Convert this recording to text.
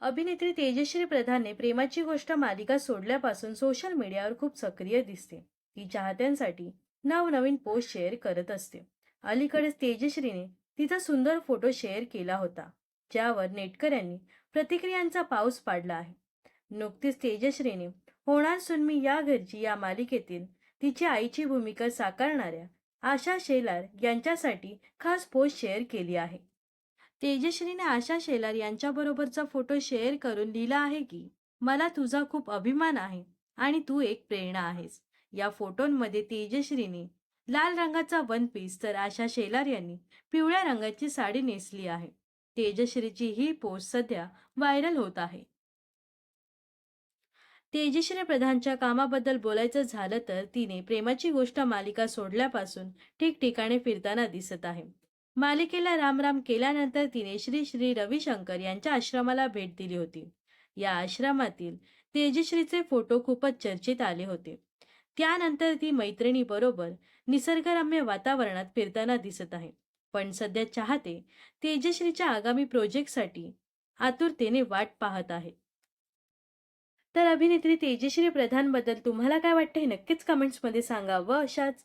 अभिनेत्री तेजश्री प्रधानने प्रेमाची गोष्ट मालिका सोडल्यापासून सोशल मीडियावर खूप सक्रिय दिसते. ती चाहत्यांसाठी नवनवीन पोस्ट शेअर करत असते. अलीकडेच तेजश्रीने तिचा सुंदर फोटो शेअर केला होता ज्यावर नेटकऱ्यांनी प्रतिक्रियांचा पाऊस पाडला आहे. नुकतीच तेजश्रीने होणार सुनमी या घरची या मालिकेतील तिची आईची भूमिका साकारणाऱ्या आशा शेलार यांच्यासाठी खास पोस्ट शेअर केली आहे. तेजश्रीने आशा शेलार यांच्याबरोबरचा फोटो शेअर करून लिहिला आहे की मला तुझा खूप अभिमान आहे आणि तू एक प्रेरणा आहेस. या फोटोंमध्ये तेजश्रीने लाल रंगाचा वन पीस तर आशा शेलार यांनी पिवळ्या रंगाची साडी नेसली आहे. तेजश्रीची ही पोस्ट सध्या व्हायरल होत आहे. तेजश्री प्रधानच्या कामाबद्दल बोलायचं झालं तर तिने प्रेमाची गोष्ट मालिका सोडल्यापासून ठिकठिकाणी फिरताना दिसत आहे. मालिकेला रामराम केल्यानंतर तिने श्री श्री रविशंकर यांच्या आश्रमाला भेट दिली होती. या आश्रमातील तेजश्रीचे फोटो खूपच चर्चेत आले होते. त्यानंतर ती मैत्रिणीबरोबर निसर्गरम्य वातावरणात फिरताना दिसत आहे. पण सध्या चाहते तेजश्रीच्या आगामी प्रोजेक्टसाठी आतुरतेने वाट पाहत आहे. तर अभिनेत्री तेजश्री प्रधानबद्दल तुम्हाला काय वाटतं हे नक्कीच कमेंट्समध्ये सांगा व अशाच